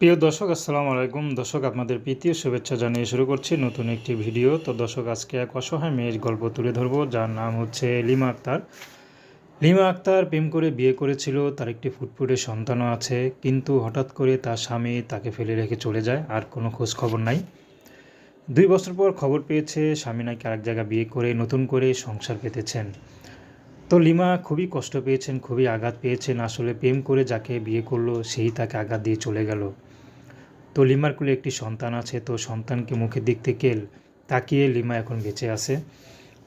প্রিয় দর্শক, আসসালামু আলাইকুম। দর্শক, আপনাদের প্রীতীয় শুভেচ্ছা জানিয়ে শুরু করছি নতুন একটি ভিডিও। তো দর্শক, আজকে এক অসহায় মেয়ের গল্প তুলে ধরবো, যার নাম হচ্ছে লিমা আক্তার। লিমা আক্তার প্রেম করে বিয়ে করেছিল, তার একটি ফুটফুটে সন্তানও আছে, কিন্তু হঠাৎ করে তার স্বামী তাকে ফেলে রেখে চলে যায়, আর কোনো খোঁজ খবর নাই। দুই বছর পর খবর পেয়েছে, স্বামী নাকি আরেক জায়গায় বিয়ে করে নতুন করে সংসার পেতেছেন। তো লিমা খুবই কষ্ট পেয়েছেন, খুবই আঘাত পেয়েছেন। আসলে প্রেম করে যাকে বিয়ে করল, সেই তাকে আঘাত দিয়ে চলে গেল। তো লিমার কুলে একটি সন্তান আছে, তো সন্তানকে মুখের দিক থেকে তাকিয়ে লিমা এখন বেঁচে আছে।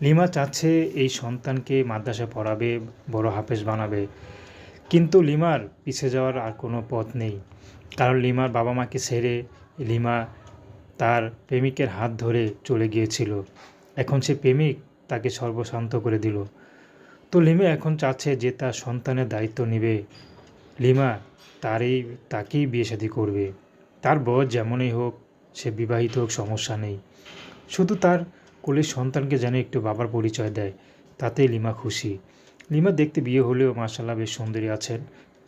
লিমা চাচ্ছে এই সন্তানকে মাদ্রাসা পড়াবে, বড় হাফেজ বানাবে। কিন্তু লিমার পিছে যাওয়ার আর কোনো পথ নেই। কারণ লিমার বাবা মাকে ছেড়ে লিমা তার প্রেমিকের হাত ধরে চলে গিয়েছিল। এখন সে প্রেমিক তাকে সর্বশান্ত করে দিল। তো লিমা এখন চাচ্ছে যে তার সন্তানের দায়িত্ব নেবে। লিমা তারই, তাকেই বিয়ে শাদী করবে। তার বয়স যেমনই হোক, সে বিবাহিত হোক, সমস্যা নেই। শুধু তার কোলের সন্তানকে যেন একটু বাবার পরিচয় দেয়, তাতেই লিমা খুশি। লিমা দেখতে বিয়ে হলেও মার্শাল্লাহ বেশ সুন্দরী আছেন।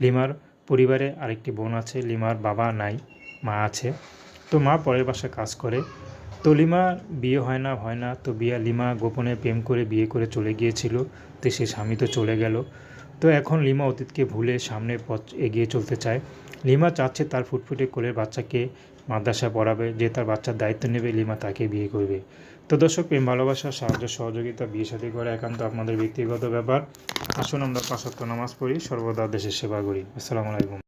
লিমার পরিবারে আরেকটি বোন আছে, লিমার বাবা নাই, মা আছে। তো মা পরের বাসায় কাজ করে। তো লিমা বিয়ে হয় না হয় না, তো বিয়া, লিমা গোপনে প্রেম করে বিয়ে করে চলে গিয়েছিল, তো সে স্বামী তো চলে গেল। তো এখন লিমা অতীতকে ভুলে সামনে পথ এগিয়ে চলতে চায়। লিমা চাচ্ছে তার ফুটফুটে কোলের বাচ্চাকে মাদ্রাসা পড়াবে, যে তার বাচ্চার দায়িত্ব নেবে, লিমা তাকে বিয়ে করবে। তো দর্শক, প্রেম, ভালোবাসা, সাহায্য, সহযোগিতা, বিয়ে সাথে করে একান্ত আপনাদের ব্যক্তিগত ব্যাপার। আসুন আমরা পাঁচত্ব নামাজ পড়ি, সর্বদা দেশের সেবা করি। আসসালামু আলাইকুম।